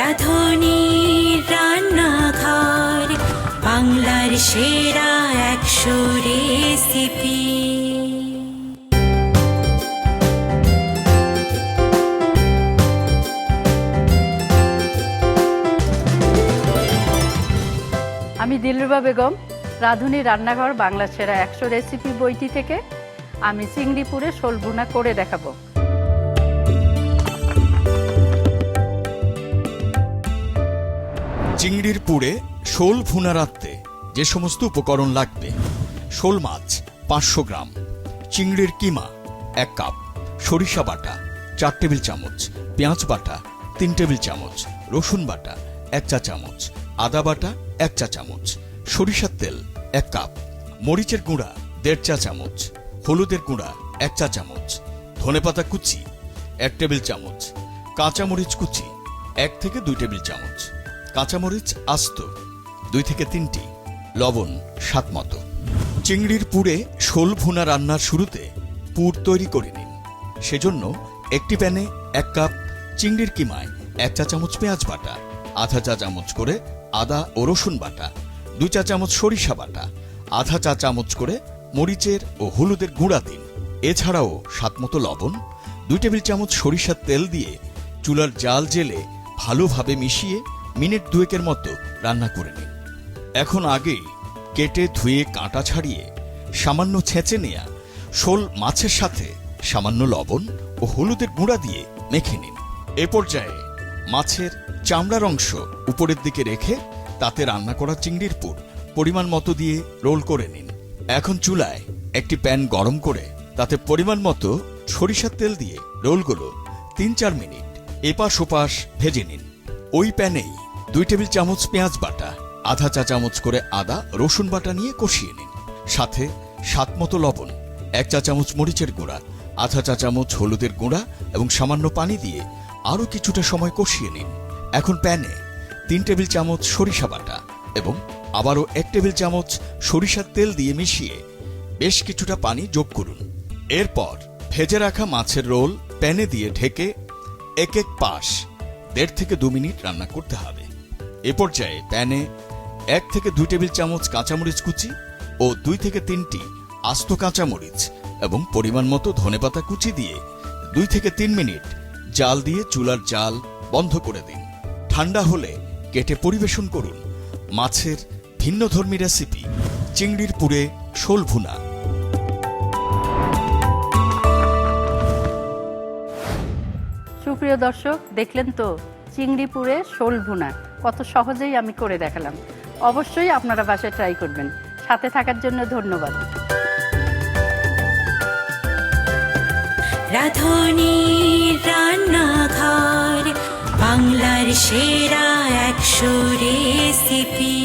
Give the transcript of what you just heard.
রাধুনী রান্নাঘর, বাংলার সেরা একশো রেসিপি আমি দিলরুবা বেগম, রাঁধুনি রান্নাঘর বাংলা সেরা একশো রেসিপি বইটি থেকে আমি চিংড়িপুরে শোলভুনা করে দেখাবো। চিংড়ির পুড়ে শোল ভুনা রাঁধতে যে সমস্ত উপকরণ লাগবে, শোল মাছ পাঁচশো গ্রাম, চিংড়ির কিমা এক কাপ, সরিষা বাটা চার টেবিল চামচ, পেঁয়াজ বাটা তিন টেবিল চামচ, রসুন বাটা এক চা চামচ, আদা বাটা এক চা চামচ, সরিষার তেল এক কাপ, মরিচের গুঁড়া দেড় চা চামচ, হলুদের গুঁড়া এক চা চামচ, ধনেপাতা কুচি এক টেবিল চামচ, কাঁচামরিচ কুচি এক থেকে দুই টেবিল চামচ কাঁচামরিচ আস্ত, দুই থেকে তিনটি, লবণ, স্বাদ মতো। চিংড়ির পুরে শোল ভুনা রান্নার শুরুতে পুর তৈরি করে নিন। সেজন্য একটি প্যানে এক কাপ চিংড়ির কিমায় এক চা চামচ পেঁয়াজ বাটা, আধা চা চামচ করে আদা ও রসুন বাটা, দুই চা চামচ সরিষা বাটা, আধা চা চামচ করে মরিচের ও হলুদের গুঁড়া দিন। এছাড়াও স্বাদমতো লবণ, দুই টেবিল চামচ সরিষার তেল দিয়ে চুলার জাল জেলে ভালোভাবে মিশিয়ে মিনিট দুয়েকের মতো রান্না করে নিন। এখন আগেই কেটে ধুয়ে কাঁটা ছাড়িয়ে সামান্য ছেঁচে নেয়া শোল মাছের সাথে সামান্য লবণ ও হলুদের গুঁড়া দিয়ে মেখে নিন। এ পর্যায়ে মাছের চামড়ার অংশ উপরের দিকে রেখে তাতে রান্না করা চিংড়ির পুর পরিমাণ মতো দিয়ে রোল করে নিন। এখন চুলায় একটি প্যান গরম করে তাতে পরিমাণ মতো সরিষার তেল দিয়ে রোলগুলো তিন চার মিনিট এপাশ ওপাশ ভেজে নিন। ওই প্যানেই দুই টেবিল চামচ পেঁয়াজ বাটা, আধা চা চামচ করে আদা, রসুন বাটা নিয়ে কষিয়ে নিন। সাথে সাত মতো লবণ, এক চা চামচ মরিচের গুঁড়া, আধা চা চামচ হলুদের গুঁড়া এবং সামান্য পানি দিয়ে আরও কিছুটা সময় কষিয়ে নিন। এখন প্যানে তিন টেবিল চামচ সরিষা বাটা এবং আবারও এক টেবিল চামচ সরিষার তেল দিয়ে মিশিয়ে বেশ কিছুটা পানি যোগ করুন। এরপর ভেজে রাখা মাছের রোল প্যানে দিয়ে ঢেকে এক এক পাশ দেড় থেকে দু মিনিট রান্না করতে হবে। এ পর্যায়ে প্যানে এক থেকে দুই টেবিল চামচ কাঁচামরিচ কুচি ও দুই থেকে তিনটি আস্ত কাঁচামরিচ এবং পরিমাণ মতো ধনেপাতা কুচি দিয়ে দুই থেকে তিন মিনিট জাল দিয়ে চুলার জাল বন্ধ করে দিন। ঠান্ডা হলে কেটে পরিবেশন করুন মাছের ভিন্নধর্মী রেসিপি, চিংড়ির পুরে শোল ভুনা। সুপ্রিয় দর্শক, দেখলেন তো, চিংড়িপুরে শোল ভুনা। কত সহজেই আমি করে দেখালাম। অবশ্যই আপনারা বাসায় ট্রাই করবেন। সাথে থাকার জন্য ধন্যবাদ। রাধুনী রান্নাঘর, বাংলার সেরা একশো রেসিপি